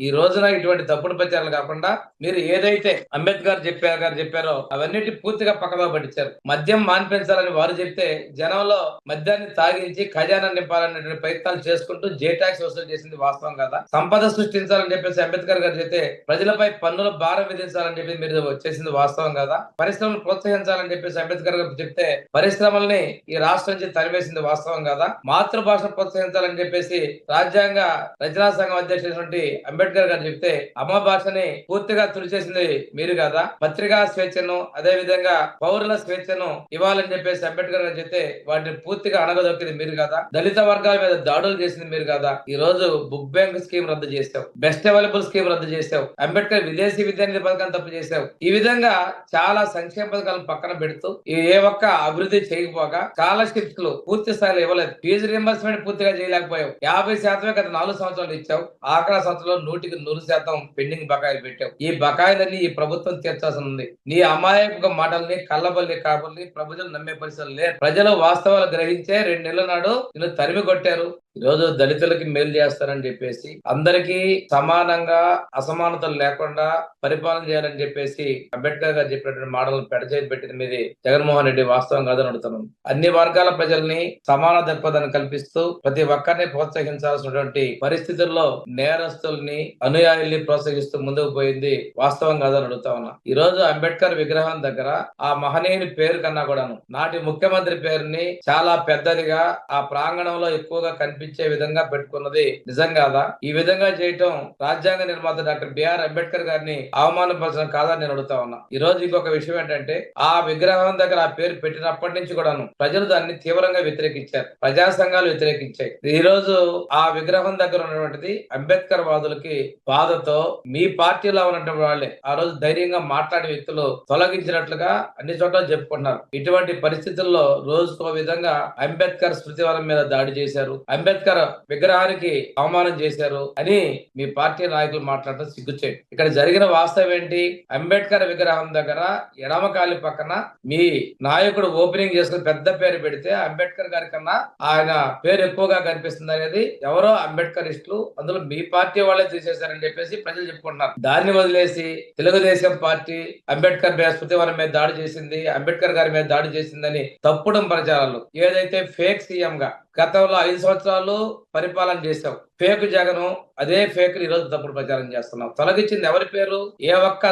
ఈ రోజున ఇటువంటి తప్పుడు ప్రచారాలు కాకుండా మీరు ఏదైతే అంబేద్కర్ చెప్పారు గారు చెప్పారో అవన్నిటి పూర్తిగా పక్కదో పట్టించారు. మద్యం మాన్పించాలని వారు చెప్తే జనంలో మద్యాన్ని తాగించి ఖజానా నింపాలనే ప్రయత్నాలు చేసుకుంటూ జే ట్యాక్స్ వసూలు చేసింది వాస్తవం కదా? సంపద సృష్టించాలని చెప్పేసి అంబేద్కర్ గారు చెప్తే ప్రజలపై పన్నుల భారం విధించాలని చెప్పి మీరు చేసింది వాస్తవం కదా? పరిశ్రమలు ప్రోత్సహించాలని చెప్పేసి అంబేద్కర్ గారు చెప్తే పరిశ్రమల్ని ఈ రాష్ట్రం నుంచి తరివేసింది వాస్తవం కదా? మాతృభాష ప్రోత్సహించాలని చెప్పేసి రాజ్యాంగ రచనా సంఘం అధ్యక్షుడు అంబేద్కర్ అంబేద్కర్ గారు చెప్తే అమ్మ భాషని పూర్తిగా తుడిచేసింది మీరు కదా? పత్రికా స్వేచ్ఛను అదే విధంగా పౌరుల స్వేచ్ఛను ఇవ్వాలని చెప్పేసి అంబేద్కర్ గారు చెప్తే వాటిని పూర్తిగా అణగదొక్కింది మీరు కదా? దళిత వర్గాల మీద దాడులు చేసింది మీరు కదా? ఈ రోజు బుక్ బ్యాంక్ స్కీమ్ రద్దు చేసావు బెస్ట్ అవైలబుల్ స్కీమ్ రద్దు చేసావు అంబేద్కర్ విదేశీ విద్యానిధి పథకం తప్పు చేసావు ఈ విధంగా చాలా సంక్షేమ పథకాలను పక్కన పెడుతూ ఏ ఒక్క అభివృద్ధి చేయకపోగా స్కాలర్షిప్స్లు పూర్తి స్థాయిలో ఇవ్వలేదు. ఫీజు రియంబర్స్మెంట్ పూర్తిగా చేయలేకపోయావు. యాభై శాతమే గత నాలుగు సంవత్సరాలు ఇచ్చావు. ఆఖరా సంవత్సరంలో నూటికి నూరు శాతం పెండింగ్ బకాయిలు పెట్టావు. ఈ బకాయిలన్నీ ఈ ప్రభుత్వం తీర్చాల్సి ఉంది నీ అమాయక మాటల్ని కళ్ళబల్లి కాబల్ని ప్రజలు నమ్మే పరిస్థితులు లేరు ప్రజలు వాస్తవాలు గ్రహించే రెండు నెలల నాడు నిన్ను తరిమి కొట్టారు ఈ రోజు దళితులకి మేలు చేస్తారని చెప్పేసి అందరికీ సమానంగా అసమానతలు లేకుండా పరిపాలన చేయాలని చెప్పేసి అంబేద్కర్ గారు చెప్పినటువంటి మాటలను పెడచేసి పెట్టిన మీద జగన్మోహన్ రెడ్డి వాస్తవం కాదని అడుగుతున్నాం. అన్ని వర్గాల ప్రజల్ని సమాన దృక్పథాన్ని కల్పిస్తూ ప్రతి ఒక్కరిని ప్రోత్సహించాల్సినటువంటి పరిస్థితుల్లో నేరస్తుల్ని అనుయాయుల్ని ప్రోత్సహిస్తూ ముందుకు పోయింది వాస్తవం కాదని అడుగుతా ఉన్నా. ఈ రోజు అంబేద్కర్ విగ్రహం దగ్గర ఆ మహనీయుని పేరు కన్నా కూడాను నాటి ముఖ్యమంత్రి పేరుని చాలా పెద్దదిగా ఆ ప్రాంగణంలో ఎక్కువగా కనిపి కనిపించే విధంగా పెట్టుకున్నది నిజం కాదా ఈ విధంగా చేయటం రాజ్యాంగ నిర్మాత డాక్టర్ బిఆర్ అంబేద్కర్ గారిని అవమానపరచడం కాదని నేను అడుగుతా ఉన్నా. ఈ రోజు ఇంకొక విషయం ఏంటంటే ఆ విగ్రహం దగ్గర ఆ పేరు పెట్టినప్పటి నుంచి కూడాను ప్రజలు దాన్ని తీవ్రంగా వ్యతిరేకించారు. ప్రజా సంఘాలు వ్యతిరేకించాయి. ఈ రోజు ఆ విగ్రహం దగ్గర ఉన్నటువంటిది అంబేద్కర్ వాదులకి బాధతో మీ పార్టీలో ఉన్నటువంటి వాళ్ళే ఆ రోజు ధైర్యంగా మాట్లాడే వ్యక్తులు తొలగించినట్లుగా అన్ని చోట్ల చెప్పుకుంటున్నారు. ఇటువంటి పరిస్థితుల్లో రోజుకో విధంగా అంబేద్కర్ స్మృతివరం మీద దాడి చేశారు. అంబేద్కర్ అంబేద్కర్ విగ్రహానికి అవమానం చేశారు అని మీ పార్టీ నాయకులు మాట్లాడటం సిగ్గుచేయండి ఇక్కడ జరిగిన వాస్తవం ఏంటి? అంబేద్కర్ విగ్రహం దగ్గర ఎడమకాలి పక్కన మీ నాయకుడు ఓపెనింగ్ చేసుకుని పెద్ద పేరు పెడితే అంబేద్కర్ గారి కన్నా ఆయన పేరు ఎక్కువగా కనిపిస్తుంది అనేది ఎవరో అంబేద్కర్ ఇస్టులు అందులో మీ పార్టీ వాళ్ళే తీసేశారని చెప్పేసి ప్రజలు చెప్పుకుంటున్నారు. దాన్ని వదిలేసి తెలుగుదేశం పార్టీ అంబేద్కర్ బృహస్పతి స్మృతివనం మీద దాడి చేసింది అంబేద్కర్ గారి మీద దాడి చేసిందని తప్పుడు ప్రచారాలు. ఏదైతే ఫేక్ సీఎం గా గతంలో ఐదు సంవత్సరాలు పరిపాలన చేశావు. ఫేక్ జగను అదే ఫేక్ ఈ రోజు తప్పుడు ప్రచారం చేస్తున్నావు. తొలగించింది ఎవరి పేరు? ఏ ఒక్క